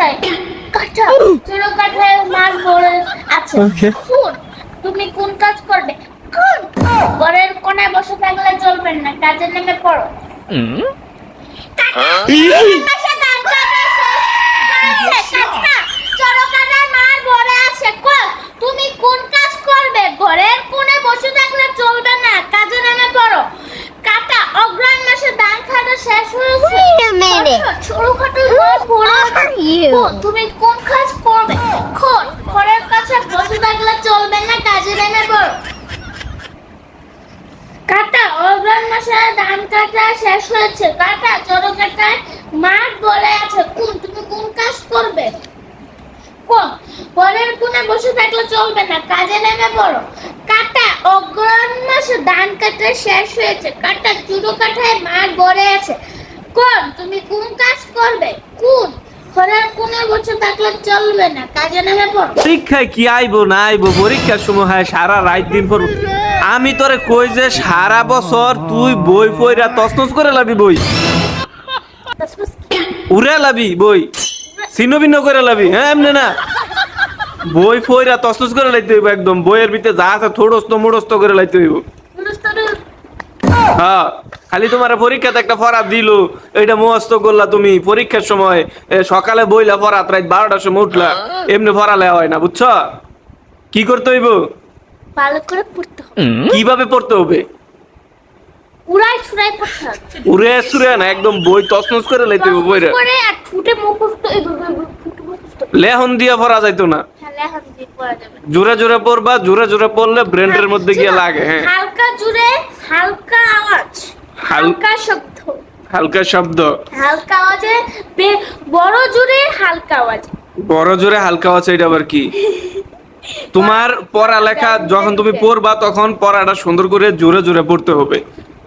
বাসায়। কাঁঠা ছোট কাঁঠায় মাছ ভরে আছে। কোন তুমি কোন কাজ করবে? কোন? ঘরের কোনায় বসে থাকলে চলবেন না কাজে নেমে পড়ো। বাসা ধান কাটা শেষ হয়েছে, কাকা। চরকাটায় মার ভরে আছে কোন তুমি কোন কাজ করবে ঘরের কোণে বসে থাকলে চলবে না কাজে নেমে পড়ো কাটা অগ্রাণ মাসে ধান কাটা শেষ হয়েছে Wait a minute. ছোটখাটো ঘর ভরে আছে। you? কোন, তুমি কোন কাজ করবে কোন ঘরের কাছে বসে থাকলে চলবে না কাজে নেমে পড়ো। কাটা অগ্রাণ মাসে ধান কাটা শেষ হয়েছে। কাটা কাটায় মাঠ বলে আছে। কোন তুমি কোন কাজ করবে? কোন? পরের কোণে বসে থাকলে চলবে না কাজে নেমে পড়ো। কাটা অগ্রাণ মাসে ধান কাটা শেষ হয়েছে। কাটা চুড়ো কাঠায় মাঠ ভরে আছে। কোন? তুমি কোন কাজ করবে? কোন? পরীক্ষায় কি আইবো না আইবো পরীক্ষার সময় হয় সারা রাত দিন পর আমি তোরে কই যে সারা বছর তুই বই পইরা তসনস করে লাবি বই? উড়ে লাবি বই? ছিন্ন ভিন্ন করে লাবি হ্যাঁ এমনি না? বই পইরা তসনস করে লাইতে হইব একদম বইয়ের ভিতরে যা আছে থোড়স্ত মোড়স্ত করে লাইতে হইব। হ্যাঁ খালি তোমার পরীক্ষাতে একটা ফরাত দিল। এটা মস্ত করলা তুমি পরীক্ষার সময় এ, সকালে বইলা ফরাত রাত বারোটার সময় উঠলা। এমনি ফরালে হয় না বুঝছ? কি করতে হইব? ভালো করে পড়তে হবে। কীভাবে পড়তে হবে? উড়াই পড়তে উড়ে সুরে না একদম বই তসনস করে লাইতে হইব বইরা। করে আর ঠুটে মুখস্থ এইভাবে ঠুটে মুখস্থ। লেহন দিয়া পড়া যাইতো না। তাহলে এখন দিয়ে পড়া যাবে। না। জোরে জোরে পড়বা জোরে জোরে পড়লে ব্রেন্ডের মধ্যে গিয়ে লাগে হ্যাঁ। হালকা জুড়ে হালকা হালকা শব্দ। হালকা শব্দ। হালকা আওয়াজে বে- বড় জুড়ে হালকা আওয়াজ। বড় জোরে হালকা আছে এটা আবার কি? তোমার পড়ালেখা যখন তুমি পড়বা তখন পড়াটা সুন্দর করে জোরে জোরে পড়তে হবে।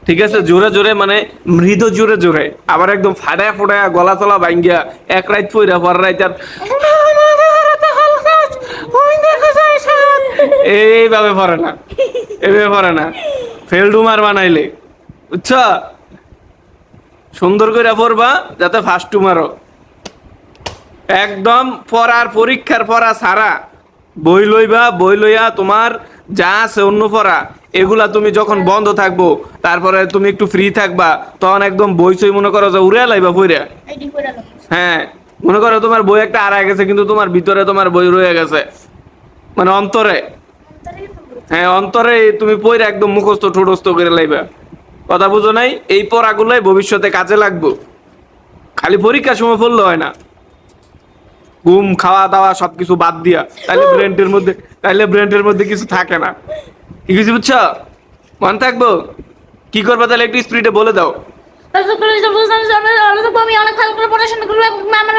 ঠিক আছে? জোরে জোরে মানে মৃদু জোরে জোরে। আবার একদম ফাটায় ফোটায় গলা তলা ভাঙ্গিয়া এক রাত পইরা পর রাত আর এইভাবে পড়ে না। এইভাবে পড়ে না। ফেলডুমার বানাইলে। বুঝছ সুন্দর করে পড়বা যাতে ফার্স্ট টুমারও একদম পড়ার পরীক্ষার পড়া সারা বই লইবা বই লইয়া তোমার যা আছে অন্য পড়া এগুলা তুমি যখন বন্ধ থাকব তারপরে তুমি একটু ফ্রি থাকবা তখন একদম বই সই মনে করো যে উড়ে লাইবা বইরা। হ্যাঁ মনে করো তোমার বই একটা আড়াই গেছে কিন্তু তোমার ভিতরে তোমার বই রয়ে গেছে। মানে অন্তরে। হ্যাঁ অন্তরে তুমি পইরা একদম মুখস্থ ঠোঁটস্থ করে লাইবা। কথা বুঝো নাই এই পড়াগুলোই ভবিষ্যতে কাজে লাগবো খালি পরীক্ষার সময় পড়লে হয় না ঘুম খাওয়া দাওয়া সবকিছু বাদ দিয়া তাহলে ব্রেনটের মধ্যে তাহলে ব্রেনটের মধ্যে কিছু থাকে না কি কিছু বুঝছ মন থাকব কি করবে তাহলে একটু স্পিডে বলে দাও আমি অনেক ভালো করে পড়াশোনা না আমার